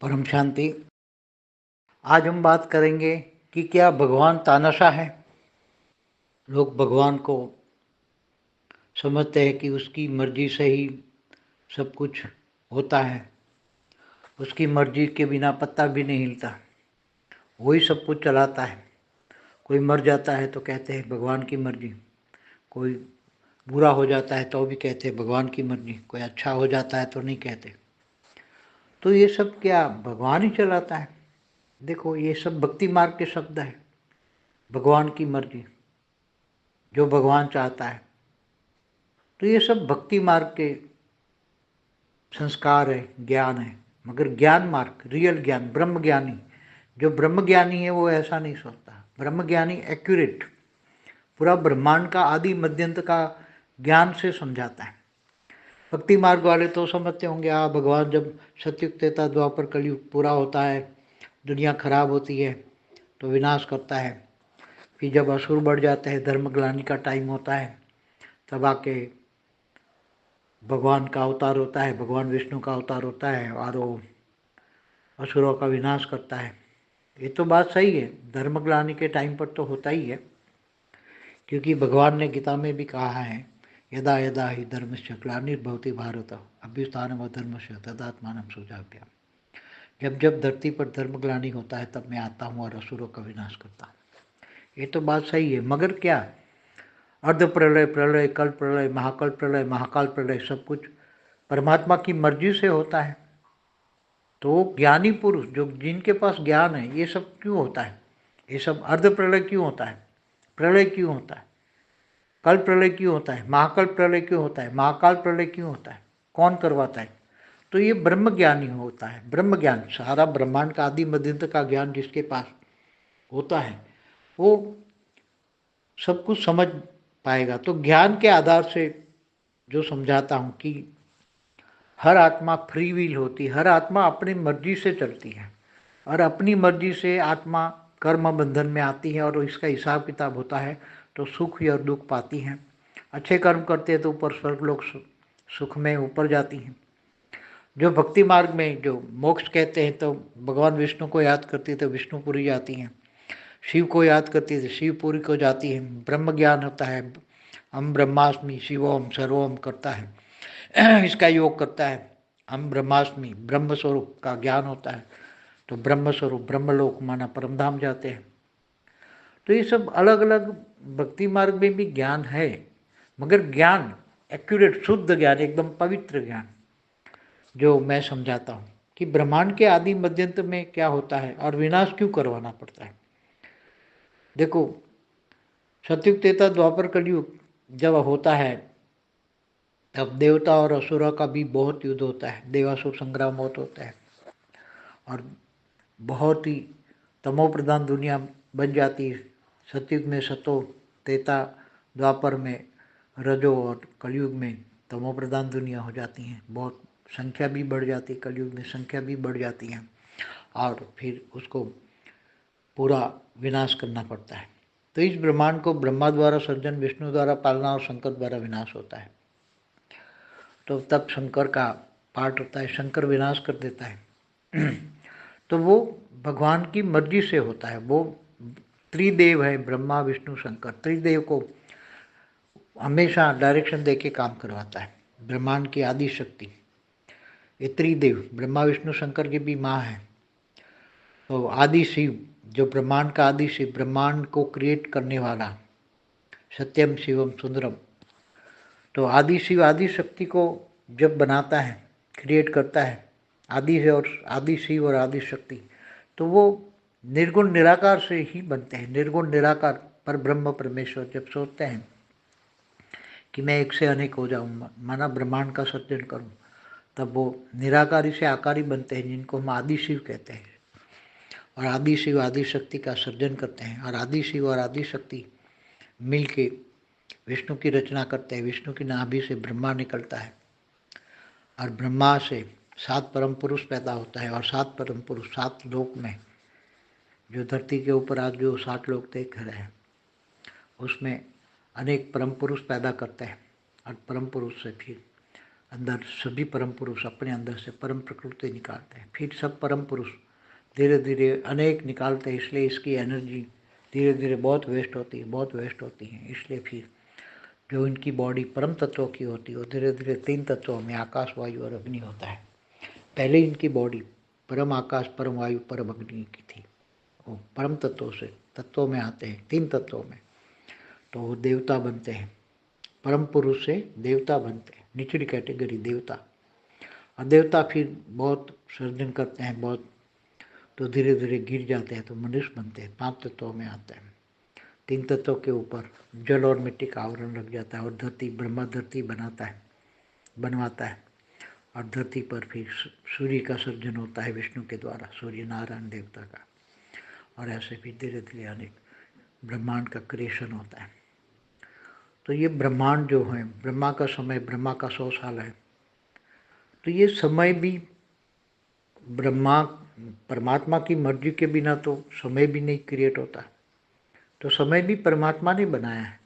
परम शांति। आज हम बात करेंगे कि क्या भगवान तानाशाह है। लोग भगवान को समझते हैं कि उसकी मर्ज़ी से ही सब कुछ होता है। उसकी मर्ज़ी के बिना पत्ता भी नहीं हिलता। वही सब कुछ चलाता है। कोई मर जाता है तो कहते हैं भगवान की मर्ज़ी। कोई बुरा हो जाता है तो भी कहते हैं भगवान की मर्ज़ी। कोई अच्छा हो जाता है तो नहीं कहते। तो ये सब क्या भगवान ही चलाता है? देखो, ये सब भक्ति मार्ग के शब्द है। भगवान की मर्ज़ी, जो भगवान चाहता है। तो ये सब भक्ति मार्ग के संस्कार है, ज्ञान है। मगर ज्ञान मार्ग, रियल ज्ञान ब्रह्म ज्ञानी जो ब्रह्म ज्ञानी है, वो ऐसा नहीं सोचता। ब्रह्म ज्ञानी एक्यूरेट पूरा ब्रह्मांड का आदि मध्यंत का ज्ञान से समझाता है। भक्ति मार्ग वाले तो समझते होंगे आ भगवान जब सत्युग द्वापर कलयुग पूरा होता है, दुनिया खराब होती है तो विनाश करता है। फिर जब असुर बढ़ जाते हैं, धर्म ग्लानी का टाइम होता है, तब आके भगवान का अवतार होता है, भगवान विष्णु का अवतार होता है, और वो असुरों का विनाश करता है। ये तो बात सही है, धर्म ग्लानी के टाइम पर तो होता ही है, क्योंकि भगवान ने गीता में भी कहा है यदा यदा ही धर्म से ग्लानिर्भवती भारत अभ्युत्थान व धर्म से तदात्मान सुजाभ्याम जब जब धरती पर धर्म ग्लानी होता है, तब मैं आता हूँ और असुरों का विनाश करता हूँ। ये तो बात सही है, मगर क्या? अर्ध प्रलय प्रलय, कल प्रलय, महाकल प्रलय, महाकाल प्रलय, सब कुछ परमात्मा की मर्ज़ी से होता है। तो ज्ञानी पुरुष जो जिनके पास ज्ञान है, ये सब क्यों होता है? ये सब अर्ध प्रलय क्यों होता है? प्रलय क्यों होता है? कल प्रलय क्यों होता है? महाकल प्रलय क्यों होता है? महाकाल प्रलय क्यों होता है? कौन करवाता है? तो ये ब्रह्म ज्ञान ही होता है ब्रह्म ज्ञान सारा ब्रह्मांड का, आदि मध्यंत का ज्ञान जिसके पास होता है, वो सब कुछ समझ पाएगा। तो ज्ञान के आधार से जो समझाता हूँ कि हर आत्मा फ्री विल होती हर आत्मा अपनी मर्ज़ी से चलती है और अपनी मर्ज़ी से आत्मा कर्म बंधन में आती है और इसका हिसाब किताब होता है। तो सुख और दुख पाती हैं। अच्छे कर्म करते हैं तो ऊपर स्वर्ग लोग सुख में ऊपर जाती हैं। जो भक्ति मार्ग में जो मोक्ष कहते हैं तो भगवान विष्णु को याद करती है तो विष्णुपुरी जाती हैं। शिव को याद करती है तो शिवपुरी को जाती है। ब्रह्म ज्ञान होता है हम ब्रह्मास्मि शिवोम सर्वोम करता है। इसका योग करता है हम ब्रह्मास्मि ब्रह्म स्वरूप का ज्ञान होता है। तो ब्रह्म स्वरूप ब्रह्मलोक माना परमधाम जाते हैं। तो ये सब अलग अलग भक्ति मार्ग में भी ज्ञान है, मगर ज्ञान एक्यूरेट शुद्ध ज्ञान, एकदम पवित्र ज्ञान, जो मैं समझाता हूँ कि ब्रह्मांड के आदि मध्यंत में क्या होता है और विनाश क्यों करवाना पड़ता है। देखो, सत्युग तेता द्वापर, कलयुग जब होता है, तब देवता और असुरा का भी बहुत युद्ध होता है, देवासुर संग्राम बहुत होता है, और बहुत ही तमो प्रधान दुनिया बन जाती है। सतयुग में सतो, तेता, द्वापर में रजो और कलयुग में तमो प्रधान दुनिया हो जाती हैं। बहुत संख्या भी बढ़ जाती है, कलयुग में संख्या भी बढ़ जाती है और फिर उसको पूरा विनाश करना पड़ता है। तो इस ब्रह्मांड को ब्रह्मा द्वारा सर्जन विष्णु द्वारा पालना और शंकर द्वारा विनाश होता है। तो तब शंकर का पाठ होता है, शंकर विनाश कर देता है। तो वो भगवान की मर्ज़ी से होता है, वो त्रिदेव है, ब्रह्मा, विष्णु, शंकर। त्रिदेव को हमेशा डायरेक्शन दे के काम करवाता है, ब्रह्मांड की आदि शक्ति। ये त्रिदेव, ब्रह्मा, विष्णु, शंकर की भी माँ है। तो आदि शिव, जो ब्रह्मांड का आदि शिव, ब्रह्मांड को क्रिएट करने वाला, सत्यम, शिवम, सुंदरम तो आदि शिव, आदि शक्ति को जब बनाता है क्रिएट करता है, आदि और आदि शिव और आदि शक्ति तो वो निर्गुण निराकार से ही बनते हैं। निर्गुण निराकार पर ब्रह्म परमेश्वर जब सोचते हैं कि मैं एक से अनेक हो जाऊँ माना ब्रह्मांड का सृजन करूँ, तब वो निराकारी से आकारी बनते हैं, जिनको हम आदि शिव कहते हैं। और आदि शिव आदि शक्ति का सृजन करते हैं और आदि शिव और आदि शक्ति मिल के विष्णु की रचना करते हैं। विष्णु की नाभि से ब्रह्मा निकलता है और ब्रह्मा से सात परम पुरुष पैदा होता है और सात परम पुरुष सात लोक में जो धरती के ऊपर आज जो सात लोग देख रहे हैं, उसमें अनेक परम पुरुष पैदा करते हैं, और परम पुरुष से फिर अंदर सभी परम पुरुष अपने अंदर से परम प्रकृति निकालते हैं। फिर सब परम पुरुष धीरे धीरे अनेक निकालते हैं, इसलिए इसकी एनर्जी धीरे धीरे बहुत वेस्ट होती है, बहुत वेस्ट होती है। इसलिए फिर जो इनकी बॉडी परम तत्वों की होती है, वो धीरे धीरे तीन तत्वों में आकाश, वायु और अग्नि होता है। पहले इनकी बॉडी परम आकाश, परम वायु, परम अग्नि की थी। वो परम तत्वों से, तत्वों में आते हैं, तीन तत्वों में। तो वो देवता बनते हैं। परम पुरुष से देवता बनते हैं। निचली कैटेगरी देवता। और देवता फिर बहुत सर्जन करते हैं, बहुत तो धीरे धीरे गिर जाते हैं तो मनुष्य बनते हैं, पाँच तत्वों में आते हैं। तीन तत्वों के ऊपर जल और मिट्टी का आवरण लग जाता है और धरती ब्रह्मा धरती बनाता है, बनवाता है। और धरती पर फिर सूर्य का सर्जन होता है विष्णु के द्वारा, सूर्य नारायण देवता का। और ऐसे भी धीरे धीरे अनेक ब्रह्मांड का क्रिएशन होता है। तो ये ब्रह्मांड जो है, ब्रह्मा का समय, ब्रह्मा का सौ साल है। तो ये समय भी ब्रह्मा, परमात्मा की मर्ज़ी के बिना तो समय भी नहीं क्रिएट होता। तो समय भी परमात्मा ने बनाया है।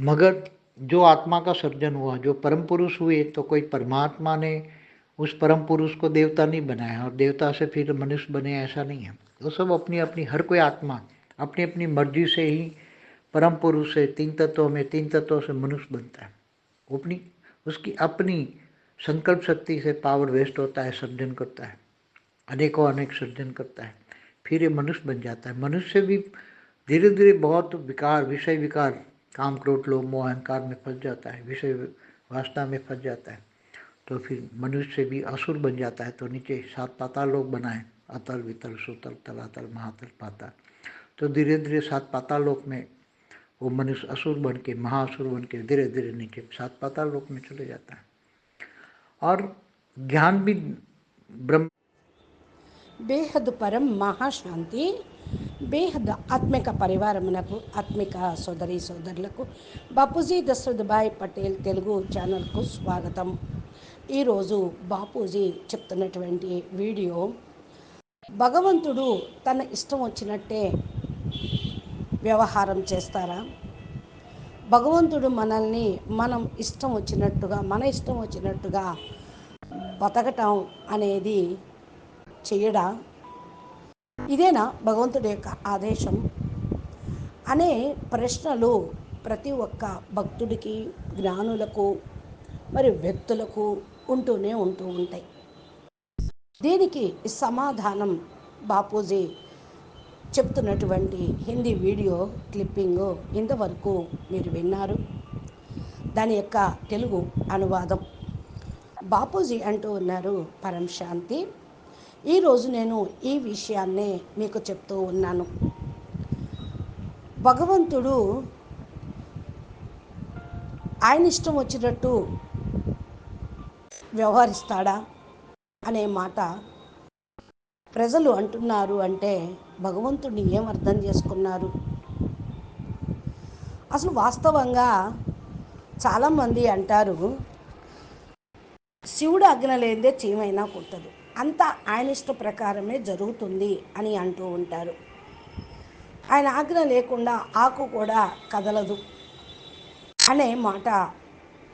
मगर जो आत्मा का सर्जन हुआ, जो परम पुरुष हुए तो कोई परमात्मा ने उस परम पुरुष को देवता नहीं बनाया और देवता से फिर मनुष्य बने ऐसा नहीं है। वो सब अपनी अपनी, हर कोई आत्मा, अपनी अपनी मर्ज़ी से ही परम पुरुष से, तीन तत्वों में, तीन तत्वों से मनुष्य बनता है। अपनी उसकी अपनी संकल्प शक्ति से पावर वेस्ट होता है सर्जन करता है। अनेकों अनेक सर्जन करता है। फिर ये मनुष्य बन जाता है। मनुष्य भी धीरे धीरे बहुत विकार, विषय विकार, काम, क्रोध, लोभ, मोह, अहंकार में फंस जाता है। विषय वासना में फंस जाता है। तो फिर मनुष्य भी असुर बन जाता है तो नीचे सात पाताल लोग बनाए अतल वितल सुतल तलातल महातल पाताल तो धीरे धीरे सात पाताल लोक में वो मनुष्य असुर बन के महाअसुर बन के धीरे धीरे नीचे सात पाताल लोक में चले जाता है और ज्ञान भी ब्रह्म బేహద్ పరం మహాశాంతి బేహద్ ఆత్మిక పరివారమునకు ఆత్మిక సోదరి సోదరులకు బాపూజీ దశరథభాయ్ పటేల్ తెలుగు ఛానల్కు స్వాగతం ఈరోజు బాపూజీ చెప్తున్నటువంటి వీడియో భగవంతుడు తన ఇష్టం వచ్చినట్టే వ్యవహారం చేస్తారా? భగవంతుడు మనల్ని మనం ఇష్టం వచ్చినట్టుగా మన ఇష్టం వచ్చినట్టుగా బతకటం అనేది చేయడా? ఇదేనా భగవంతుడి యొక్క ఆదేశం? అనే ప్రశ్నలు ప్రతి ఒక్క భక్తుడికి జ్ఞానులకు మరి వ్యక్తులకు ఉంటూనే ఉంటూ ఉంటాయి. దీనికి సమాధానం బాపూజీ చెప్తున్నటువంటి హిందీ వీడియో క్లిప్పింగ్ ఇంతవరకు మీరు విన్నారు. దాని యొక్క తెలుగు అనువాదం బాపూజీ అంటూ ఉన్నారు పరం శాంతి. ఈరోజు నేను ఈ విషయాన్నే మీకు చెప్తూ ఉన్నాను. భగవంతుడు ఆయన ఇష్టం వచ్చినట్టు వ్యవహరిస్తాడా అనే మాట ప్రజలు అంటున్నారు అంటే భగవంతుడిని ఏం అర్థం చేసుకున్నారు? అసలు వాస్తవంగా చాలామంది అంటారు శివుడు అగ్న లేదే చీమైనా కుట్టదు అంతా ఆయన ఇష్ట ప్రకారమే జరుగుతుంది అని అంటూ ఉంటారు. ఆయన ఆజ్ఞ లేకుండా ఆకు కూడా కదలదు అనే మాట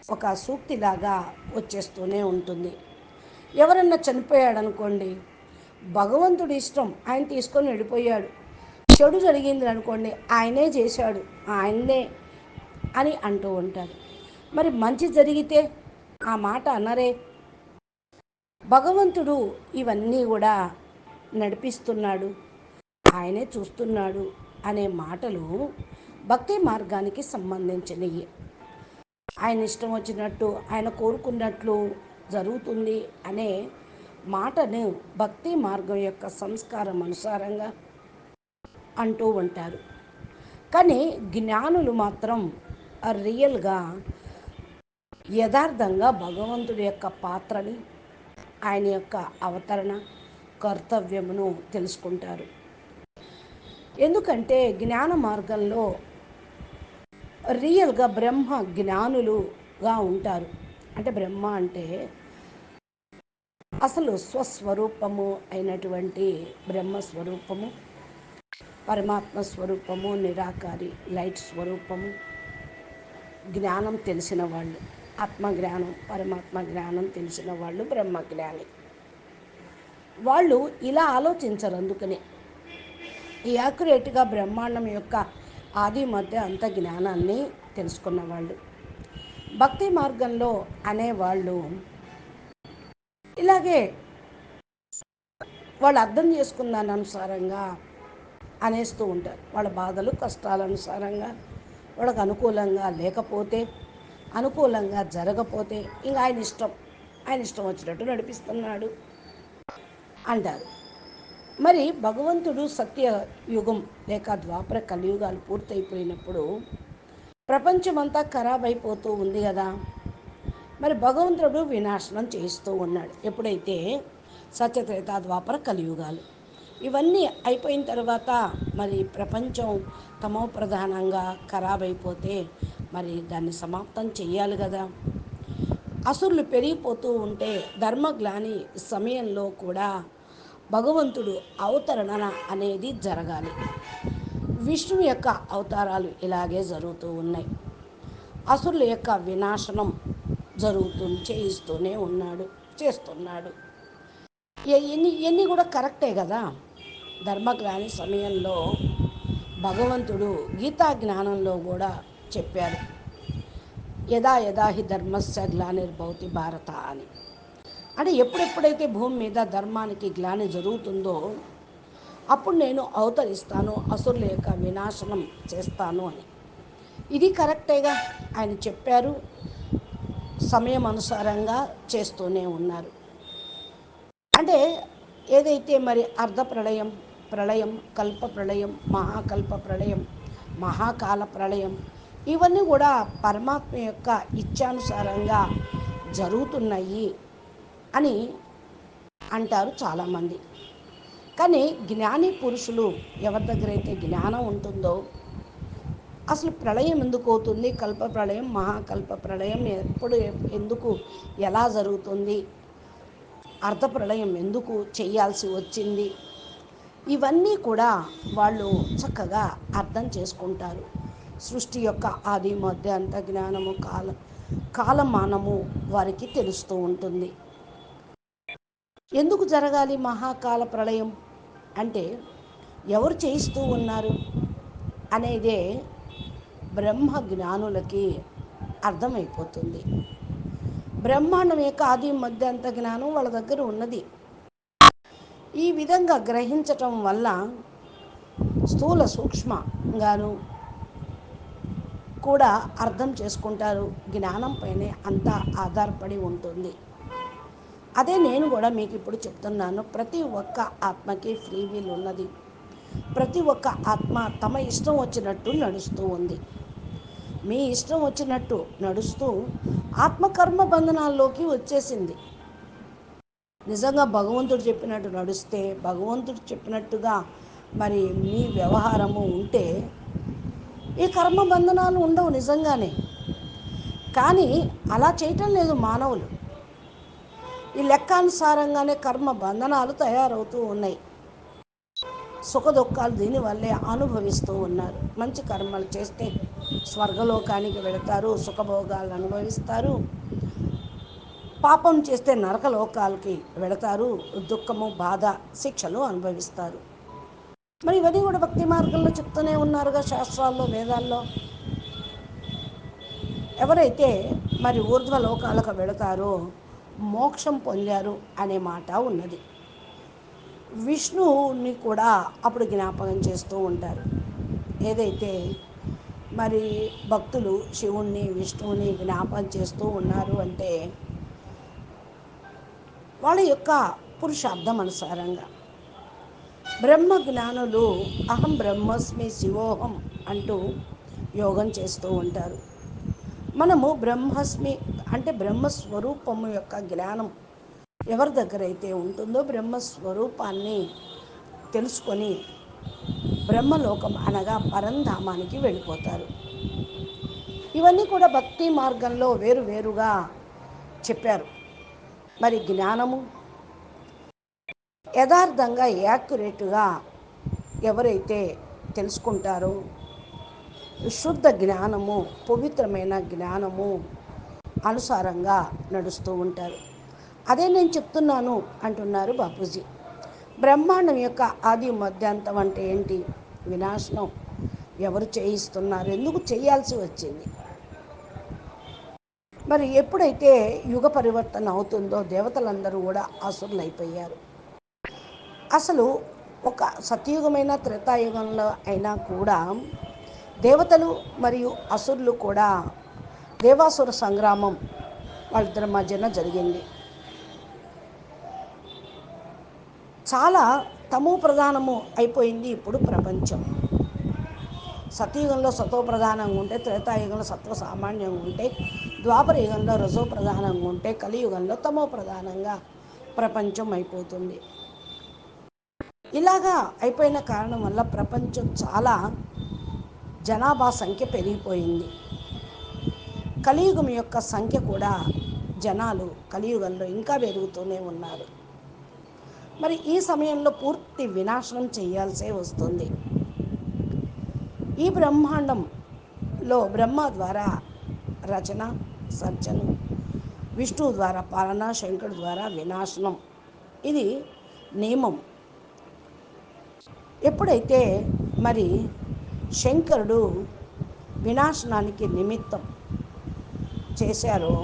ఒక సూక్తిలాగా వచ్చేస్తూనే ఉంటుంది. ఎవరన్నా చనిపోయాడు అనుకోండి భగవంతుడి ఇష్టం ఆయన తీసుకొని వెళ్ళిపోయాడు. చెడు జరిగింది అనుకోండి ఆయనే చేశాడు ఆయనే అని అంటూ ఉంటారు. మరి మంచి జరిగితే ఆ మాట అనరే. భగవంతుడు ఇవన్నీ కూడా నడిపిస్తున్నాడు ఆయనే చూస్తున్నాడు అనే మాటలు భక్తి మార్గానికి సంబంధించినవి ఆయన ఇష్టం వచ్చినట్టు ఆయన కోరుకున్నట్లు జరుగుతుంది అనే మాటను భక్తి మార్గం యొక్క సంస్కారం అనుసారంగా అంటూ ఉంటారు. కానీ జ్ఞానులు మాత్రం రియల్గా యథార్థంగా భగవంతుడి యొక్క పాత్రని ఆయన యొక్క అవతరణ కర్తవ్యమును తెలుసుకుంటారు. ఎందుకంటే జ్ఞాన మార్గంలో రియల్గా బ్రహ్మ జ్ఞానులుగా ఉంటారు. అంటే బ్రహ్మ అంటే అసలు స్వస్వరూపము అయినటువంటి బ్రహ్మ స్వరూపము పరమాత్మ స్వరూపము నిరాకారి లైట్ స్వరూపము జ్ఞానం తెలిసిన వాళ్ళు ఆత్మజ్ఞానం పరమాత్మ జ్ఞానం తెలిసిన వాళ్ళు బ్రహ్మజ్ఞాని వాళ్ళు ఇలా ఆలోచించరు అందుకని. ఈ యాక్యురేట్గా బ్రహ్మాండం యొక్క ఆది మధ్య అంత జ్ఞానాన్ని తెలుసుకున్న వాళ్ళు భక్తి మార్గంలో అనేవాళ్ళు ఇలాగే వాళ్ళు అర్థం చేసుకున్న దాని అనుసారంగా అనేస్తూ ఉంటారు. వాళ్ళ బాధలు కష్టాల అనుసారంగా వాళ్ళకు అనుకూలంగా లేకపోతే అనుకూలంగా జరగపోతే ఇంకా ఆయన ఇష్టం ఆయన ఇష్టం వచ్చినట్టు నడిపిస్తున్నాడు అంటారు. మరి భగవంతుడు సత్య యుగం లేక ద్వాపర కలియుగాలు పూర్తయిపోయినప్పుడు ప్రపంచమంతా ఖరాబ్ అయిపోతూ ఉంది కదా. మరి భగవంతుడు వినాశనం చేస్తూ ఉన్నాడు. ఎప్పుడైతే సత్యత్రేత ద్వాపర కలియుగాలు ఇవన్నీ అయిపోయిన తర్వాత మరి ప్రపంచం తమో ప్రధానంగా ఖరాబ్ అయిపోతే మరి దాన్ని సమాప్తం చేయాలి కదా. అసురులు పెరిగిపోతూ ఉంటే ధర్మగ్లాని సమయంలో కూడా భగవంతుడు అవతరణ అనేది జరగాలి. విష్ణువు యొక్క అవతారాలు ఇలాగే జరుగుతూ ఉన్నాయి. అసురుల యొక్క వినాశనం జరుగుతూ చేయిస్తూనే ఉన్నాడు చేస్తున్నాడు. ఎన్ని ఎన్ని కూడా కరెక్టే కదా? ధర్మగ్లాని సమయంలో భగవంతుడు గీతా జ్ఞానంలో కూడా చెప్పారు యదా యదా హి ధర్మస్య గ్లానిర్భవతి భారత అని. అంటే ఎప్పుడెప్పుడైతే భూమి మీద ధర్మానికి గ్లాని జరుగుతుందో అప్పుడు నేను అవతరిస్తాను అసురుల యొక్క వినాశనం చేస్తాను అని. ఇది కరెక్టేగా ఆయన చెప్పారు. సమయం అనుసారంగా చేస్తూనే ఉన్నారు. అంటే ఏదైతే మరి అర్ధ ప్రళయం ప్రళయం కల్ప ప్రళయం మహాకల్ప ప్రళయం మహాకాల ప్రళయం ఇవన్నీ కూడా పరమాత్మ యొక్క ఇచ్ఛానుసారంగా జరుగుతున్నాయి. అని అంటారు చాలామంది. కానీ జ్ఞాని పురుషులు ఎవరి దగ్గర అయితే జ్ఞానం ఉంటుందో అసలు ప్రళయం ఎందుకు అవుతుంది? కల్ప ప్రళయం మహాకల్ప ప్రళయం ఎప్పుడు ఎందుకు ఎలా జరుగుతుంది? అర్ధ ప్రళయం ఎందుకు చేయాల్సి వచ్చింది? ఇవన్నీ కూడా వాళ్ళు చక్కగా అర్థం చేసుకుంటారు. సృష్టి యొక్క ఆది మధ్య అంత జ్ఞానము కాల కాలమానము వారికి తెలుస్తూ ఉంటుంది. ఎందుకు జరగాలి మహాకాల ప్రళయం? అంటే ఎవరు చేయిస్తూ ఉన్నారు? అనేదే బ్రహ్మ జ్ఞానులకి అర్థమైపోతుంది. బ్రహ్మాండం యొక్క ఆది మధ్య అంత జ్ఞానం వాళ్ళ దగ్గర ఉన్నది. ఈ విధంగా గ్రహించటం వల్ల స్థూల సూక్ష్మంగాను కూడా అర్థం చేసుకుంటారు. జ్ఞానం పైనే అంతా ఆధారపడి ఉంటుంది. అదే నేను కూడా మీకు ఇప్పుడు చెప్తున్నాను. ప్రతి ఒక్క ఆత్మకి ఫ్రీ వీల్ ఉన్నది. ప్రతి ఒక్క ఆత్మ తమ ఇష్టం వచ్చినట్టు నడుస్తూ ఉంది. మీ ఇష్టం వచ్చినట్టు నడుస్తూ ఆత్మకర్మ బంధనాల్లోకి వచ్చేసింది. నిజంగా భగవంతుడు చెప్పినట్టు నడిస్తే భగవంతుడు చెప్పినట్టుగా మరి మీ వ్యవహారము ఉంటే ఈ కర్మ బంధనాలు ఉండవు నిజంగానే. కానీ అలా చేయటం లేదు మానవులు. ఈ లెక్కానుసారంగానే కర్మ బంధనాలు తయారవుతూ ఉన్నాయి. సుఖదుఖాలు దీనివల్లే అనుభవిస్తూ ఉన్నారు. మంచి కర్మలు చేస్తే స్వర్గలోకానికి వెళతారు సుఖభోగాలు అనుభవిస్తారు. పాపం చేస్తే నరకలోకాలకి వెళతారు దుఃఖము బాధ శిక్షలు అనుభవిస్తారు. మరి ఇవన్నీ కూడా భక్తి మార్గంలో చెప్తూనే ఉన్నారుగా శాస్త్రాల్లో వేదాల్లో. ఎవరైతే మరి ఊర్ధ్వలోకాలకు వెళతారో మోక్షం పొందారు అనే మాట ఉన్నది. విష్ణువుని కూడా అప్పుడు జ్ఞాపకం చేస్తూ ఉంటారు. ఏదైతే మరి భక్తులు శివుణ్ణి విష్ణువుని జ్ఞాపకం చేస్తూ ఉన్నారు అంటే వాళ్ళ యొక్క పురుషార్థం అనుసారంగా. బ్రహ్మ జ్ఞానులు అహం బ్రహ్మస్మి శివోహం అంటూ యోగం చేస్తూ ఉంటారు. మనము బ్రహ్మస్మి అంటే బ్రహ్మస్వరూపము యొక్క జ్ఞానం ఎవరి దగ్గర అయితే ఉంటుందో బ్రహ్మస్వరూపాన్ని తెలుసుకొని బ్రహ్మలోకం అనగా పరంధామానికి వెళ్ళిపోతారు. ఇవన్నీ కూడా భక్తి మార్గంలో వేరు వేరుగా చెప్పారు. మరి జ్ఞానము యథార్థంగా యాక్యురేట్గా ఎవరైతే తెలుసుకుంటారో శుద్ధ జ్ఞానము పవిత్రమైన జ్ఞానము అనుసారంగా నడుస్తూ ఉంటారు. అదే నేను చెప్తున్నాను అంటున్నారు బాపూజీ. బ్రహ్మాండం యొక్క ఆది మధ్యాంతం అంటే ఏంటి? వినాశనం. ఎవరు చేయిస్తున్నారు? ఎందుకు చేయాల్సి వచ్చింది? మరి ఎప్పుడైతే యుగ పరివర్తన అవుతుందో దేవతలందరూ కూడా అసురులు అయిపోయారు అసలు ఒక సత్యయుగమైన త్రేతాయుగంలో అయినా కూడా దేవతలు మరియు అసురులు కూడా దేవాసుర సంగ్రామం వాళ్ళిద్దరి మధ్యన జరిగింది. చాలా తమో ప్రధానము అయిపోయింది ఇప్పుడు ప్రపంచం. సతయుగంలో సతో ప్రధానంగా ఉంటే త్రేతాయుగంలో సత్వ సామాన్యంగా ఉంటే ద్వాపర యుగంలో రజో ప్రధానంగా ఉంటే కలియుగంలో తమో ప్రధానంగా ప్రపంచం అయిపోతుంది. ఇలాగా అయిపోయిన కారణం వల్ల ప్రపంచం చాలా జనాభా సంఖ్య పెరిగిపోయింది. కలియుగం యొక్క సంఖ్య కూడా జనాలు కలియుగంలో ఇంకా పెరుగుతూనే ఉన్నారు. మరి ఈ సమయంలో పూర్తి వినాశనం చేయాల్సే వస్తుంది. ఈ బ్రహ్మాండంలో బ్రహ్మ ద్వారా రచన సర్జన విష్ణువు ద్వారా పాలన శంకరుడు ద్వారా వినాశనం. ఇది నియమం. ఎప్పుడైతే మరి శంకరుడు వినాశనానికి నిమిత్తం చేశారో.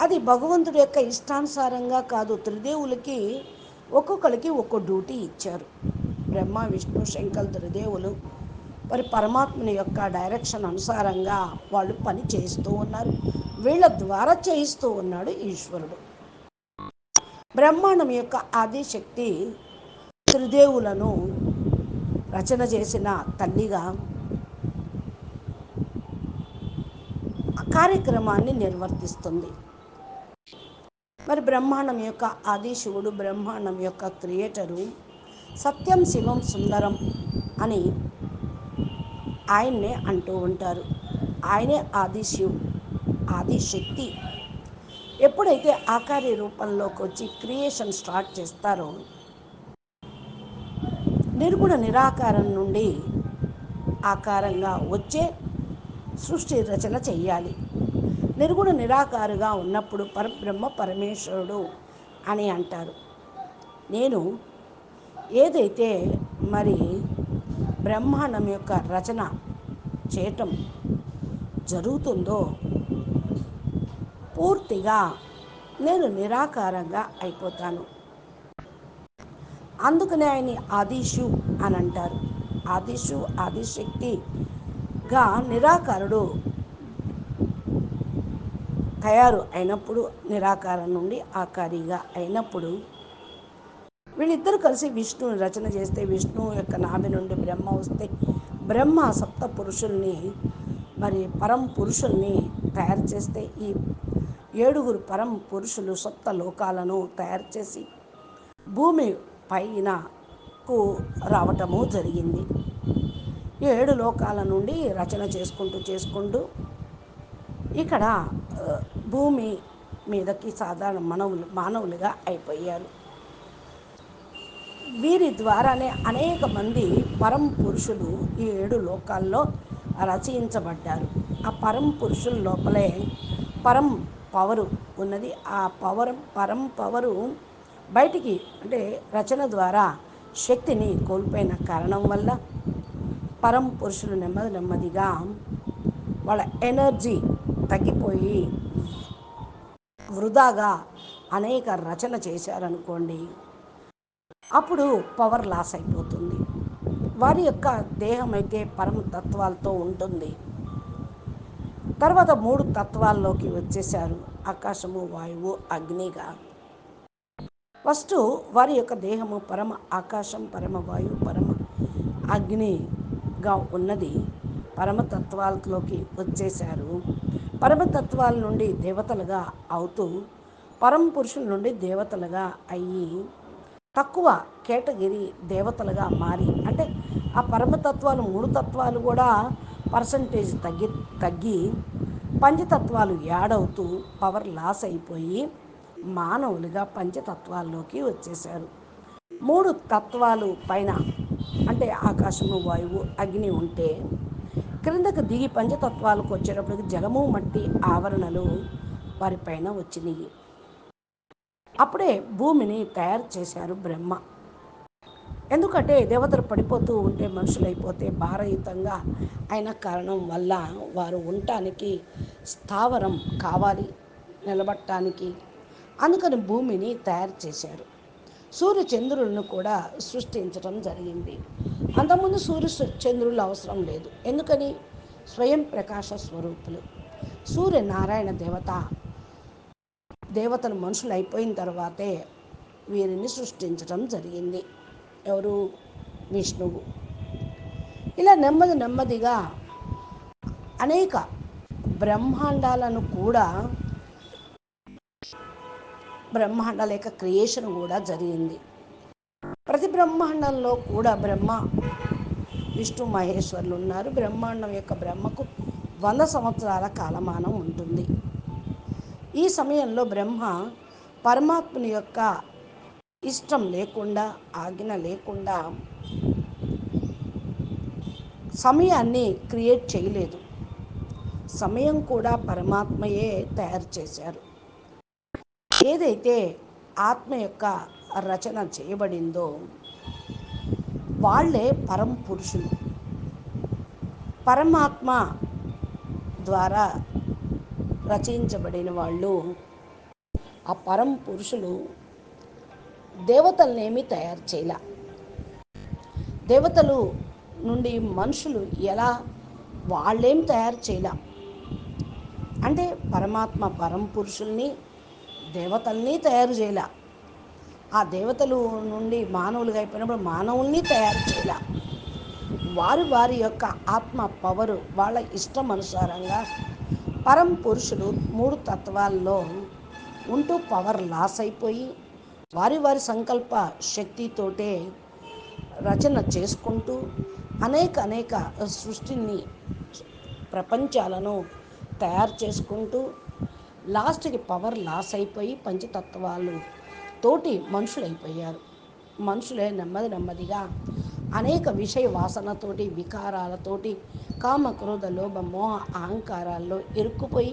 అది భగవంతుడి యొక్క ఇష్టానుసారంగా కాదు త్రిదేవులకి ఒక్కొక్కరికి ఒక్కో డ్యూటీ ఇచ్చారు. బ్రహ్మ విష్ణు శంకర్ త్రిదేవులు మరి పరమాత్మని యొక్క డైరెక్షన్ అనుసారంగా వాళ్ళు పని చేస్తూ ఉన్నారు. వీళ్ళ ద్వారా చేయిస్తూ ఉన్నాడు ఈశ్వరుడు. బ్రహ్మాండం యొక్క ఆదిశక్తి త్రిదేవులను రచన చేసిన తల్లిగా కార్యక్రమాన్ని నిర్వర్తిస్తుంది. మరి బ్రహ్మాండం యొక్క ఆది శివుడు బ్రహ్మాండం యొక్క క్రియేటరు సత్యం శివం సుందరం అని ఆయన్నే అంటూ ఉంటారు. ఆయనే ఆది ఆదిశక్తి. ఆది శక్తి ఎప్పుడైతే ఆకారి రూపంలోకి వచ్చి క్రియేషన్ స్టార్ట్ చేస్తారో నిర్గుణ నిరాకారం నుండి ఆకారంగా వచ్చే సృష్టి రచన చెయ్యాలి. నిర్గుణ నిరాకారుగా ఉన్నప్పుడు పరబ్రహ్మ పరమేశ్వరుడు అని అంటారు. నేను ఏదైతే మరి బ్రహ్మాండం యొక్క రచన చేయటం జరుగుతుందో పూర్తిగా నేను నిరాకారంగా అయిపోతాను. అందుకనే ఆయన్ని ఆదిశు అని అంటారు. ఆదిశు ఆదిశక్తిగా నిరాకారుడు తయారు అయినప్పుడు నిరాకారం నుండి ఆకారిగా అయినప్పుడు వీళ్ళిద్దరూ కలిసి విష్ణుని రచన చేస్తే విష్ణువు యొక్క నాభి నుండి బ్రహ్మ వస్తే బ్రహ్మ సప్త పురుషుల్ని మరి పరం పురుషుల్ని తయారు చేస్తే ఈ ఏడుగురు పరం పురుషులు సప్త లోకాలను తయారు చేసి భూమి పైనకు రావటము జరిగింది. ఏడు లోకాల నుండి రచన చేసుకుంటూ చేసుకుంటూ ఇక్కడ భూమి మీదకి సాధారణ మనవులు మానవులుగా అయిపోయారు. వీరి ద్వారానే అనేక మంది పరం పురుషులు ఈ ఏడు లోకాల్లో రచయించబడ్డారు. ఆ పరం పురుషుల లోపలే పరం పవరు ఉన్నది. ఆ పవర్ పరం పవరు బయటికి అంటే రచన ద్వారా శక్తిని కోల్పోయిన కారణం వల్ల పరం పురుషులు నెమ్మది నెమ్మదిగా వాళ్ళ ఎనర్జీ తగ్గిపోయి వృధాగా అనేక రచన చేశారనుకోండి అప్పుడు పవర్ లాస్ అయిపోతుంది. వారి యొక్క దేహం అయితే పరమ తత్వాలతో ఉంటుంది. తర్వాత మూడు తత్వాల్లోకి వచ్చేసారు ఆకాశము వాయువు అగ్నిగా. ఫస్ట్ వారి యొక్క దేహము పరమ ఆకాశం పరమ వాయువు పరమ అగ్నిగా ఉన్నది. పరమతత్వాలలోకి వచ్చేశారు. పరమతత్వాల నుండి దేవతలుగా అవుతూ పరమ పురుషుల నుండి దేవతలుగా అయ్యి తక్కువ కేటగిరీ దేవతలుగా మారి అంటే ఆ పరమతత్వాలు మూడు తత్వాలు కూడా పర్సంటేజ్ తగ్గి తగ్గి పంచతత్వాలు అవుతూ పవర్ లాస్ అయిపోయి మానవులుగా పంచతత్వాల్లోకి వచ్చేశారు. మూడు తత్వాలు పైన అంటే ఆకాశము వాయువు అగ్ని ఉంటే క్రిందకు దిగి పంచతత్వాలకు వచ్చేటప్పటికి జలము మట్టి ఆవరణలు వారిపైన వచ్చినాయి. అప్పుడే భూమిని తయారు చేశారు బ్రహ్మ. ఎందుకంటే దేవతలు పడిపోతూ ఉంటే మనుషులు అయిపోతే భారయుతంగా అయిన కారణం వల్ల వారు ఉండటానికి స్థావరం కావాలి నిలబడటానికి అందుకని భూమిని తయారు చేశారు. సూర్య చంద్రులను కూడా సృష్టించడం జరిగింది. అంతకుముందు సూర్య చంద్రులు అవసరం లేదు. ఎందుకని? స్వయం ప్రకాశ స్వరూపులు. సూర్య నారాయణ దేవత దేవతలు మనుషులు అయిపోయిన తర్వాతే వీరిని సృష్టించడం జరిగింది. ఎవరు? విష్ణువు. ఇలా నెమ్మది నెమ్మదిగా అనేక బ్రహ్మాండాలను కూడా బ్రహ్మాండాల యొక్క క్రియేషన్ కూడా జరిగింది. ప్రతి బ్రహ్మాండంలో కూడా బ్రహ్మ విష్ణు మహేశ్వరులు ఉన్నారు. బ్రహ్మాండం యొక్క బ్రహ్మకు వంద సంవత్సరాల కాలమానం ఉంటుంది. ఈ సమయంలో బ్రహ్మ పరమాత్ముని యొక్క ఇష్టం లేకుండా ఆజ్ఞ లేకుండా సమయాన్ని క్రియేట్ చేయలేదు. సమయం కూడా పరమాత్మయే తయారు చేశారు. ఏదైతే ఆత్మ యొక్క రచన చేయబడిందో వాళ్ళే పరం పురుషులు. పరమాత్మ ద్వారా రచయించబడిన వాళ్ళు ఆ పరం పురుషులు దేవతలనేమి తయారు చేయాల. దేవతలు నుండి మనుషులు ఎలా వాళ్ళేం తయారు చేయాల. అంటే పరమాత్మ పరం పురుషుల్ని దేవతల్ని తయారు చేయలే. ఆ దేవతలు నుండి మానవులుగా అయిపోయినప్పుడు మానవుల్ని తయారు చేయలే. వారి వారి యొక్క ఆత్మ పవరు వాళ్ళ ఇష్టం అనుసారంగా పరం పురుషులు మూడు తత్వాల్లో ఉంటూ పవర్ లాస్ అయిపోయి వారి వారి సంకల్ప శక్తితోటే రచన చేసుకుంటూ అనేక అనేక సృష్టిని ప్రపంచాలను తయారు చేసుకుంటూ లాస్ట్కి పవర్ లాస్ అయిపోయి పంచతత్వాలు తోటి మనుషులైపోయారు. మనుషులే నెమ్మది నెమ్మదిగా అనేక విషయ వాసనతోటి వికారాలతోటి కామ క్రోధ లోభ మోహ అహంకారాల్లో ఇరుక్కుపోయి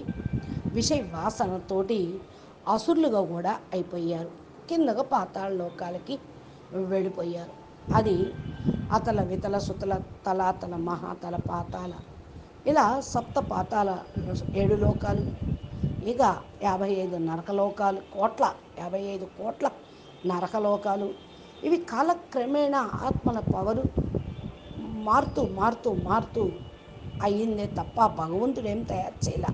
విషయ వాసనతోటి అసురులుగా కూడా అయిపోయారు. కిందగా పాతాళ లోకాలకి వెళ్ళిపోయారు. అది అతల వితల సుతల తలాతల మహాతల పాతాల ఇలా సప్త పాతాల ఏడు లోకాలు ఇక యాభై ఐదు నరకలోకాలు కోట్ల యాభై ఐదు కోట్ల నరకలోకాలు. ఇవి కాలక్రమేణా ఆత్మల పవరు మారుతూ మారుతూ మారుతూ అయ్యిందే తప్ప భగవంతుడు ఏం తయారు చేయలే.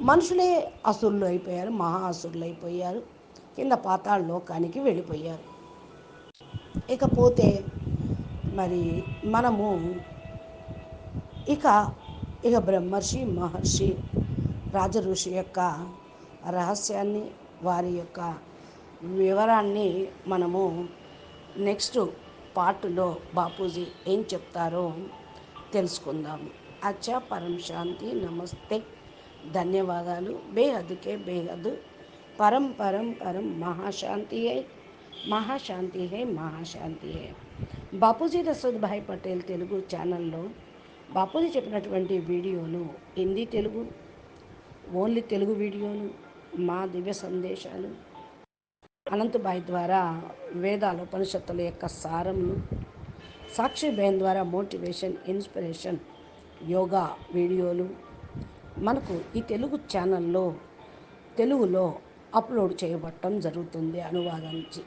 మనుషులే అసురులు అయిపోయారు మహా అసురులు అయిపోయారు. కింద పాతాళ లోకానికి వెళ్ళిపోయారు. ఇకపోతే మరి మనము ఇక ఇక బ్రహ్మర్షి మహర్షి రాజఋషి యొక్క రహస్యాన్ని వారి యొక్క వివరాన్ని మనము నెక్స్ట్ పార్ట్లో బాపూజీ ఏం చెప్తారో తెలుసుకుందాము అచ్చా పరం శాంతి నమస్తే. ధన్యవాదాలు. బేహద్కే బేహద్ పరం పరం పరం మహాశాంతి హై మహాశాంతి హై మహాశాంతి హై బాపూజీ రసూద్భాయ్ పటేల్ తెలుగు ఛానల్లో బాపూజీ చెప్పినటువంటి వీడియోలు హిందీ తెలుగు ఓన్లీ తెలుగు వీడియోలు మా దివ్య సందేశాలు. అనంతబాయి ద్వారా వేదాల ఉపనిషత్తుల యొక్క సారములు సాక్షి బేన్ ద్వారా మోటివేషన్ ఇన్స్పిరేషన్ యోగా వీడియోలు మనకు ఈ తెలుగు ఛానల్లో తెలుగులో అప్లోడ్ చేయబడటం జరుగుతుంది అనువాదించి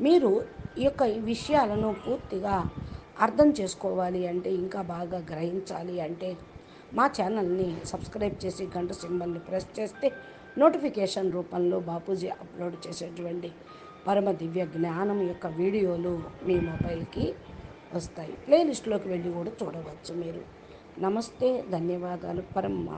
మీరు ఈ యొక్క విషయాలను పూర్తిగా అర్థం చేసుకోవాలి అంటే ఇంకా బాగా గ్రహించాలి అంటే మా ఛానల్ని సబ్స్క్రైబ్ చేసి గంట సింబల్ని ప్రెస్ చేస్తే నోటిఫికేషన్ రూపంలో బాపూజీ అప్లోడ్ చేసేటువంటి పరమ దివ్య జ్ఞానం యొక్క వీడియోలు మీ మొబైల్కి వస్తాయి. ప్లేలిస్ట్లోకి వెళ్ళి కూడా చూడవచ్చు మీరు. నమస్తే ధన్యవాదాలు. పరమ